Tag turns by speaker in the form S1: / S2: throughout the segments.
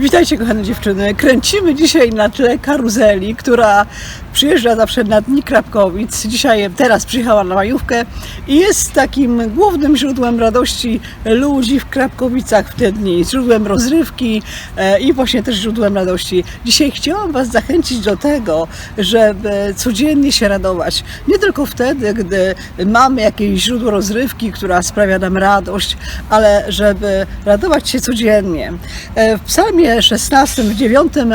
S1: Witajcie kochane dziewczyny. Kręcimy dzisiaj na tle karuzeli, która przyjeżdża zawsze na dni Krapkowic. Dzisiaj, teraz przyjechała na majówkę i jest takim głównym źródłem radości ludzi w Krapkowicach w te dni. Źródłem rozrywki e, i właśnie też źródłem radości. Dzisiaj chciałam Was zachęcić do tego, żeby codziennie się radować. Nie tylko wtedy, gdy mamy jakieś źródło rozrywki, która sprawia nam radość, ale żeby radować się codziennie. E, W psalmie 16, w 9 e,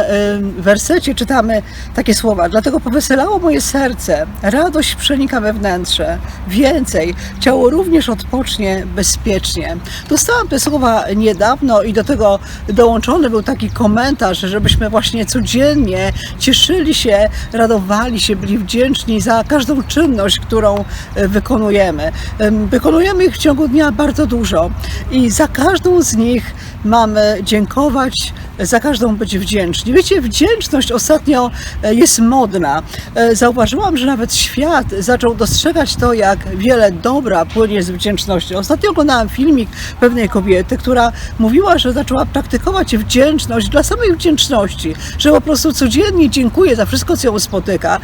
S1: wersecie czytamy takie słowa. Dlatego poweselało moje serce, radość przenika we wnętrze. Więcej, ciało również odpocznie bezpiecznie. Dostałam te słowa niedawno i do tego dołączony był taki komentarz, żebyśmy właśnie codziennie cieszyli się, radowali się, byli wdzięczni za każdą czynność, którą e, wykonujemy. Em, Wykonujemy ich w ciągu dnia bardzo dużo i za każdą z nich mamy dziękować, za każdą być wdzięczni. Wiecie, wdzięczność ostatnio e, jest modna. E, Zauważyłam, że nawet świat zaczął dostrzegać to, jak wiele dobra płynie z wdzięczności. Ostatnio oglądałam filmik pewnej kobiety, która mówiła, że zaczęła praktykować wdzięczność dla samej wdzięczności, że po prostu codziennie dziękuję za wszystko, co ją spotyka.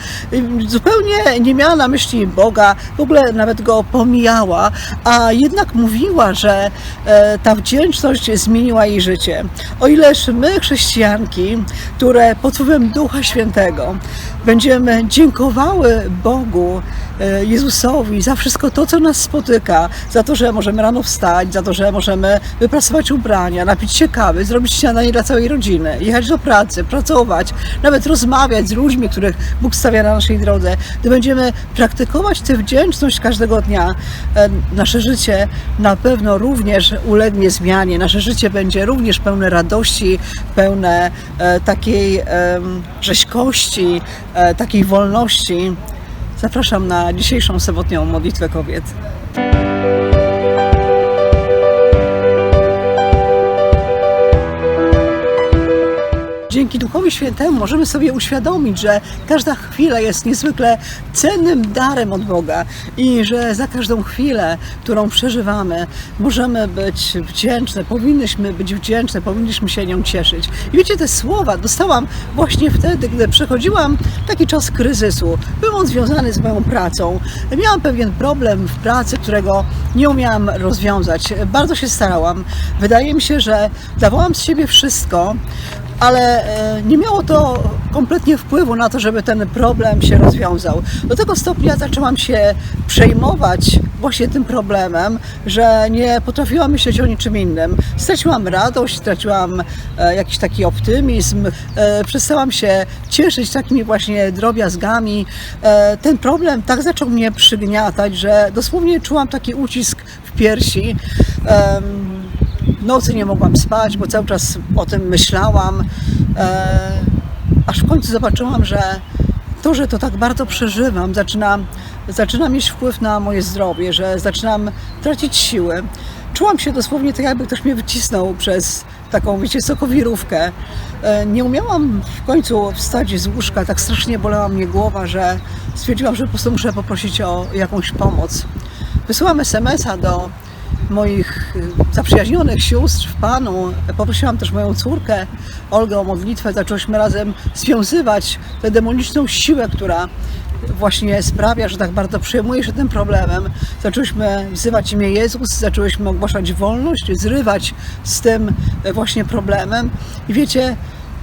S1: Zupełnie nie miała na myśli Boga, w ogóle nawet go pomijała, a jednak mówiła, że e, ta wdzięczność zmieniła jej życie. O ileż my, chrześcijanki, które pod wpływem Ducha Świętego będziemy dziękowały Bogu, e, Jezusowi za wszystko to, co nas spotyka, za to, że możemy rano wstać, za to, że możemy wyprasować ubrania, napić się kawy, zrobić śniadanie dla całej rodziny, jechać do pracy, pracować, nawet rozmawiać z ludźmi, których Bóg stawia na naszej drodze, gdy będziemy praktykować tę wdzięczność każdego dnia, e, nasze życie na pewno również ulegnie zmianie. Nasze życie będzie również pełne radości, pełne e, takiej rzeźkości, takiej wolności. Zapraszam na dzisiejszą sobotnią modlitwę kobiet. Dzięki Duchowi Świętemu możemy sobie uświadomić, że każda chwila jest niezwykle cennym darem od Boga i że za każdą chwilę, którą przeżywamy, możemy być wdzięczne, powinnyśmy być wdzięczne, powinniśmy się nią cieszyć. I wiecie, te słowa dostałam właśnie wtedy, gdy przechodziłam taki czas kryzysu. Był on związany z moją pracą. Miałam pewien problem w pracy, którego nie umiałam rozwiązać. Bardzo się starałam. Wydaje mi się, że dawałam z siebie wszystko, ale e, nie miało to kompletnie wpływu na to, żeby ten problem się rozwiązał. Do tego stopnia zaczęłam się przejmować właśnie tym problemem, że nie potrafiłam myśleć o niczym innym. Straciłam radość, straciłam e, jakiś taki optymizm, e, przestałam się cieszyć takimi właśnie drobiazgami. Ten problem tak zaczął mnie przygniatać, że dosłownie czułam taki ucisk w piersi. Nocy nie mogłam spać, bo cały czas o tym myślałam. E, aż w końcu zobaczyłam, że to, że to tak bardzo przeżywam, zaczyna, zaczyna mieć wpływ na moje zdrowie, że zaczynam tracić siły. Czułam się dosłownie tak, jakby ktoś mnie wycisnął przez taką, wiecie, sokowirówkę. E, Nie umiałam w końcu wstać z łóżka, tak strasznie bolała mnie głowa, że stwierdziłam, że po prostu muszę poprosić o jakąś pomoc. Wysłałam SMS-a do moich y, zaprzyjaźnionych sióstr w Panu. Poprosiłam też moją córkę Olgę o modlitwę. Zaczęłyśmy razem związywać tę demoniczną siłę, która właśnie sprawia, że tak bardzo przejmuje się tym problemem. Zaczęłyśmy wzywać imię Jezus, zaczęłyśmy ogłaszać wolność, zrywać z tym właśnie problemem. I wiecie,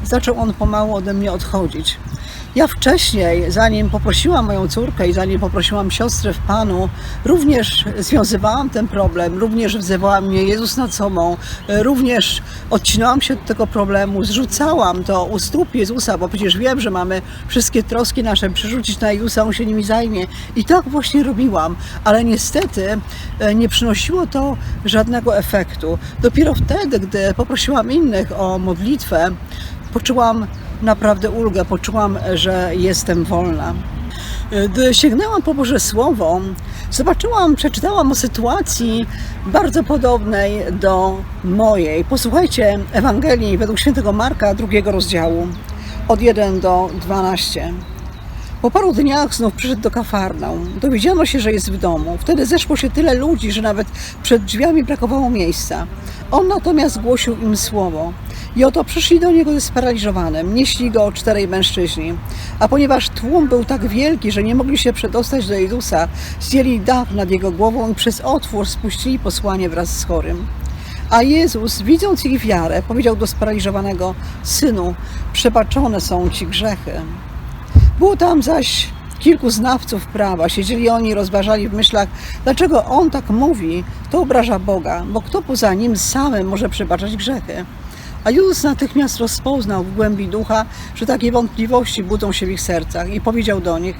S1: zaczął on pomału ode mnie odchodzić. Ja wcześniej, zanim poprosiłam moją córkę i zanim poprosiłam siostrę w Panu, również związywałam ten problem, również wzywałam mnie Jezus nad sobą, również odcinałam się od tego problemu, zrzucałam to u stóp Jezusa, bo przecież wiem, że mamy wszystkie troski nasze przerzucić na Jezusa, On się nimi zajmie. I tak właśnie robiłam, ale niestety e, nie przynosiło to żadnego efektu. Dopiero wtedy, gdy poprosiłam innych o modlitwę, poczułam naprawdę ulgę, poczułam, że jestem wolna. Gdy sięgnęłam po Boże Słowo, zobaczyłam, przeczytałam o sytuacji bardzo podobnej do mojej. Posłuchajcie Ewangelii według świętego Marka drugiego rozdziału, od 1 do 12. Po paru dniach znów przyszedł do Kafarnaum. Dowiedziano się, że jest w domu. Wtedy zeszło się tyle ludzi, że nawet przed drzwiami brakowało miejsca. On natomiast głosił im słowo. I oto przyszli do niego sparaliżowanym, nieśli go czterej mężczyźni. A ponieważ tłum był tak wielki, że nie mogli się przedostać do Jezusa, zdjęli dach nad jego głową i przez otwór spuścili posłanie wraz z chorym. A Jezus, widząc ich wiarę, powiedział do sparaliżowanego: Synu, przebaczone są ci grzechy. Było tam zaś kilku znawców prawa. Siedzieli oni i rozważali w myślach, dlaczego on tak mówi, to obraża Boga, bo kto poza nim samym może przebaczać grzechy? A Jezus natychmiast rozpoznał w głębi ducha, że takie wątpliwości budzą się w ich sercach i powiedział do nich,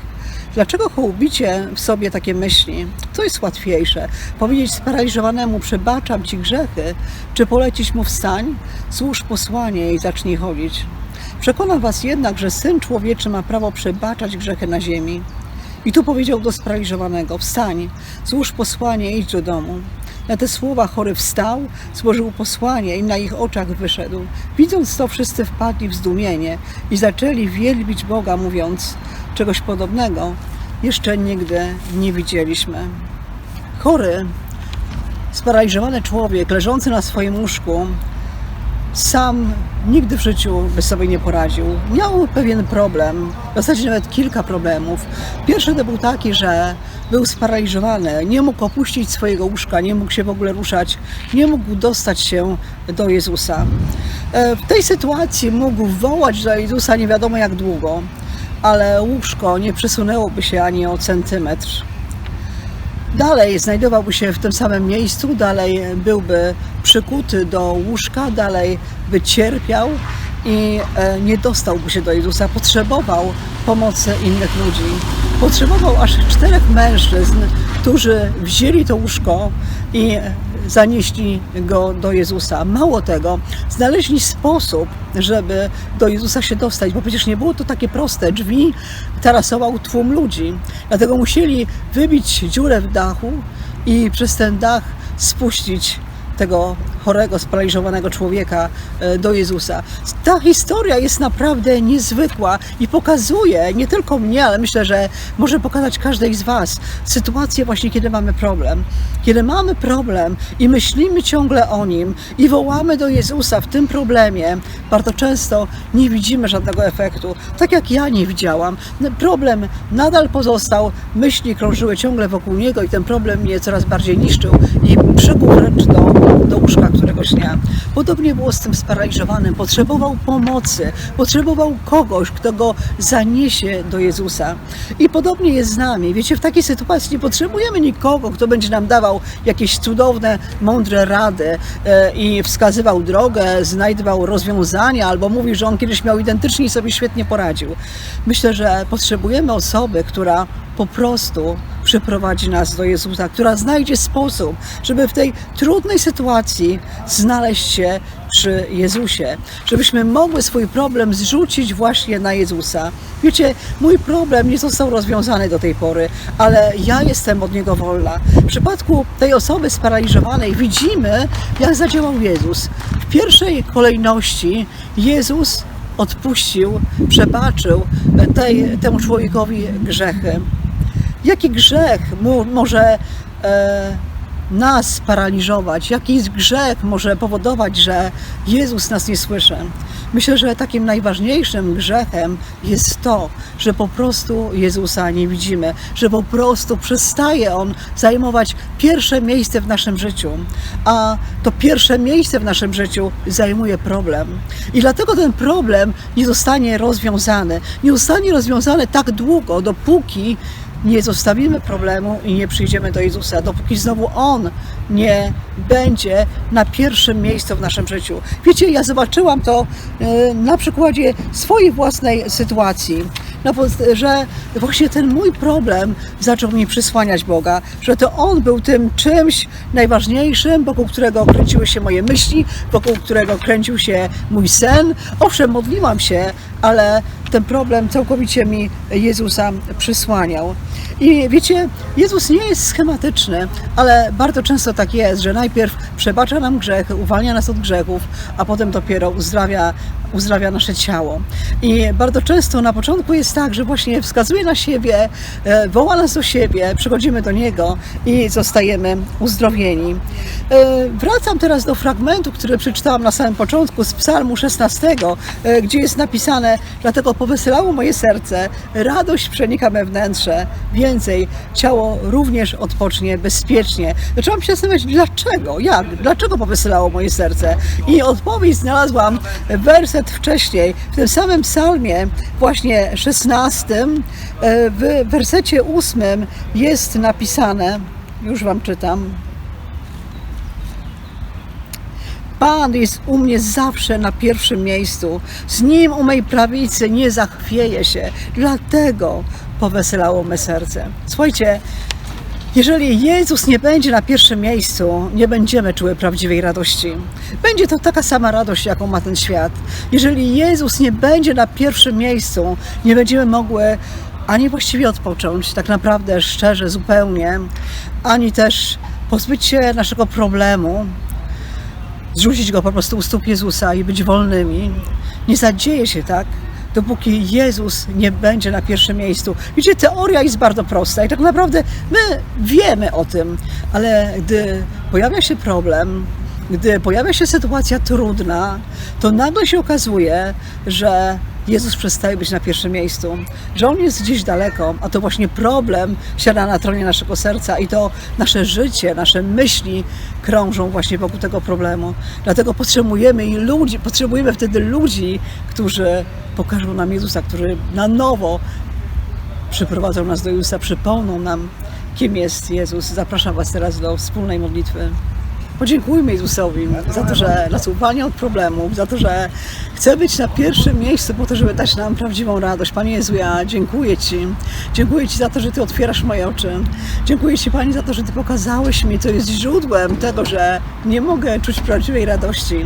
S1: Dlaczego hołubicie w sobie takie myśli? Co jest łatwiejsze? Powiedzieć sparaliżowanemu, przebaczam ci grzechy, czy polecić mu wstań, złóż posłanie i zacznij chodzić? Przekonam was jednak, że Syn Człowieczy ma prawo przebaczać grzechy na ziemi. I tu powiedział do sparaliżowanego, wstań, złóż posłanie idź do domu. Na te słowa chory wstał, złożył posłanie i na ich oczach wyszedł. Widząc to, wszyscy wpadli w zdumienie i zaczęli wielbić Boga, mówiąc, czegoś podobnego jeszcze nigdy nie widzieliśmy. Chory, sparaliżowany człowiek leżący na swoim łóżku sam nigdy w życiu by sobie nie poradził. Miał pewien problem, w zasadzie nawet kilka problemów. Pierwszy to był taki, że był sparaliżowany, nie mógł opuścić swojego łóżka, nie mógł się w ogóle ruszać, nie mógł dostać się do Jezusa. E, W tej sytuacji mógł wołać do Jezusa nie wiadomo jak długo, ale łóżko nie przesunęłoby się ani o centymetr dalej znajdowałby się w tym samym miejscu, dalej byłby przykuty do łóżka, dalej by cierpiał i e, nie dostałby się do Jezusa. Potrzebował pomocy innych ludzi. Potrzebował aż czterech mężczyzn, którzy wzięli to łóżko i zanieśli go do Jezusa. Mało tego, znaleźli sposób, żeby do Jezusa się dostać, bo przecież nie było to takie proste. Drzwi tarasował tłum ludzi, dlatego musieli wybić dziurę w dachu i przez ten dach spuścić tego chorego, sparaliżowanego człowieka e, do Jezusa. Ta historia jest naprawdę niezwykła i pokazuje nie tylko mnie, ale myślę, że może pokazać każdej z Was sytuację właśnie, kiedy mamy problem. Kiedy mamy problem i myślimy ciągle o nim i wołamy do Jezusa w tym problemie, bardzo często nie widzimy żadnego efektu. Tak jak ja nie widziałam. Problem nadal pozostał, myśli krążyły ciągle wokół niego i ten problem mnie coraz bardziej niszczył wręcz do, łóżka któregoś dnia. Podobnie było z tym sparaliżowanym. Potrzebował pomocy, potrzebował kogoś, kto go zaniesie do Jezusa. I podobnie jest z nami. Wiecie, w takiej sytuacji nie potrzebujemy nikogo, kto będzie nam dawał jakieś cudowne, mądre rady e, i wskazywał drogę, znajdował rozwiązania, albo mówił, że on kiedyś miał identycznie i sobie świetnie poradził. Myślę, że potrzebujemy osoby, która po prostu przyprowadzi nas do Jezusa, która znajdzie sposób, żeby w tej trudnej sytuacji znaleźć się przy Jezusie, żebyśmy mogły swój problem zrzucić właśnie na Jezusa. Wiecie, mój problem nie został rozwiązany do tej pory, ale ja jestem od niego wolna. W przypadku tej osoby sparaliżowanej widzimy, jak zadziałał Jezus. W pierwszej kolejności Jezus odpuścił, przebaczył tej, temu człowiekowi grzechy. Jaki grzech mu, może e, nas sparaliżować? Jaki grzech może powodować, że Jezus nas nie słyszy? Myślę, że takim najważniejszym grzechem jest to, że po prostu Jezusa nie widzimy, że po prostu przestaje On zajmować pierwsze miejsce w naszym życiu, a to pierwsze miejsce w naszym życiu zajmuje problem. I dlatego ten problem nie zostanie rozwiązany. Nie zostanie rozwiązany tak długo, dopóki nie zostawimy problemu i nie przyjdziemy do Jezusa, dopóki znowu On nie będzie na pierwszym miejscu w naszym życiu. Wiecie, ja zobaczyłam to e, na przykładzie swojej własnej sytuacji, no, bo- że właśnie ten mój problem zaczął mi przysłaniać Boga, że to On był tym czymś najważniejszym, wokół którego kręciły się moje myśli, wokół którego kręcił się mój sen. Owszem, modliłam się, ale ten problem całkowicie mi Jezusa przysłaniał. I wiecie, Jezus nie jest schematyczny, ale bardzo często tak jest, że najpierw przebacza nam grzechy, uwalnia nas od grzechów, a potem dopiero uzdrawia, uzdrawia nasze ciało. I bardzo często na początku jest tak, że właśnie wskazuje na siebie, e, woła nas do siebie, przychodzimy do Niego i zostajemy uzdrowieni. E, Wracam teraz do fragmentu, który przeczytałam na samym początku z Psalmu 16, e, gdzie jest napisane: Dlatego poweselało moje serce, radość przenika me wnętrze. Więcej, ciało również odpocznie bezpiecznie. Zaczęłam się zastanawiać, dlaczego, jak, dlaczego poweselało moje serce. I odpowiedź znalazłam werset wcześniej, w tym samym psalmie, właśnie 16, e, w wersecie 8 jest napisane, już Wam czytam, Pan jest u mnie zawsze na pierwszym miejscu. Z Nim u mej prawicy nie zachwieje się. Dlatego poweselało me serce. Słuchajcie, jeżeli Jezus nie będzie na pierwszym miejscu, nie będziemy czuły prawdziwej radości. Będzie to taka sama radość, jaką ma ten świat. Jeżeli Jezus nie będzie na pierwszym miejscu, nie będziemy mogły ani właściwie odpocząć, tak naprawdę szczerze, zupełnie, ani też pozbyć się naszego problemu, zrzucić go po prostu u stóp Jezusa i być wolnymi. Nie zadzieje się tak, dopóki Jezus nie będzie na pierwszym miejscu. Wiecie, teoria jest bardzo prosta i tak naprawdę my wiemy o tym, ale gdy pojawia się problem, gdy pojawia się sytuacja trudna, to nagle się okazuje, że Jezus przestaje być na pierwszym miejscu, że On jest gdzieś daleko, a to właśnie problem siada na tronie naszego serca i to nasze życie, nasze myśli krążą właśnie wokół tego problemu. Dlatego potrzebujemy i ludzi, potrzebujemy wtedy ludzi, którzy pokażą nam Jezusa, którzy na nowo przyprowadzą nas do Jezusa, przypomną nam, kim jest Jezus. Zapraszam Was teraz do wspólnej modlitwy. Podziękujmy Jezusowi za to, że nas uwalnia od problemów, za to, że chce być na pierwszym miejscu po to, żeby dać nam prawdziwą radość. Panie Jezu, ja dziękuję Ci. Dziękuję Ci za to, że Ty otwierasz moje oczy. Dziękuję Ci, Pani, za to, że Ty pokazałeś mi, co jest źródłem tego, że nie mogę czuć prawdziwej radości.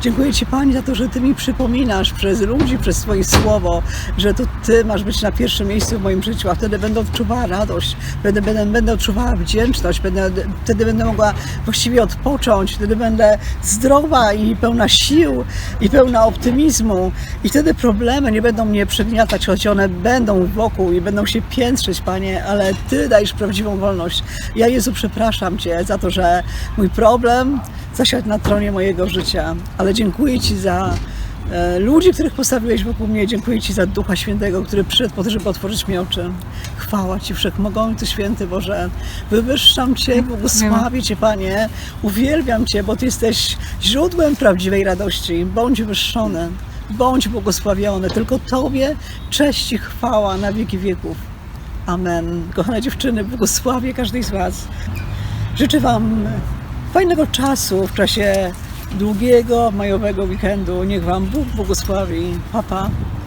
S1: Dziękuję Ci, Pani, za to, że Ty mi przypominasz przez ludzi, przez Twoje słowo, że to Ty masz być na pierwszym miejscu w moim życiu, a wtedy będę odczuwała radość, będę, będę, będę odczuwała wdzięczność, będę, wtedy będę mogła właściwie odpocząć, wtedy będę zdrowa i pełna sił i pełna optymizmu i wtedy problemy nie będą mnie przygniatać, choć one będą wokół i będą się piętrzyć, Panie, ale Ty dajesz prawdziwą wolność. Ja, Jezu, przepraszam Cię za to, że mój problem zasiadł na tronie mojego życia, ale dziękuję Ci za ludzi, których postawiłeś wokół mnie. Dziękuję Ci za Ducha Świętego, który przyszedł po to, żeby otworzyć mi oczy. Chwała Ci, Wszechmogący Święty Boże. Wywyższam Cię, błogosławię Cię, Panie. Uwielbiam Cię, bo Ty jesteś źródłem prawdziwej radości. Bądź wywyższony, bądź błogosławiony. Tylko Tobie cześć i chwała na wieki wieków. Amen. Kochane dziewczyny, błogosławię każdej z Was. Życzę Wam fajnego czasu w czasie długiego majowego weekendu. Niech Wam Bóg błogosławi. Papa. Pa.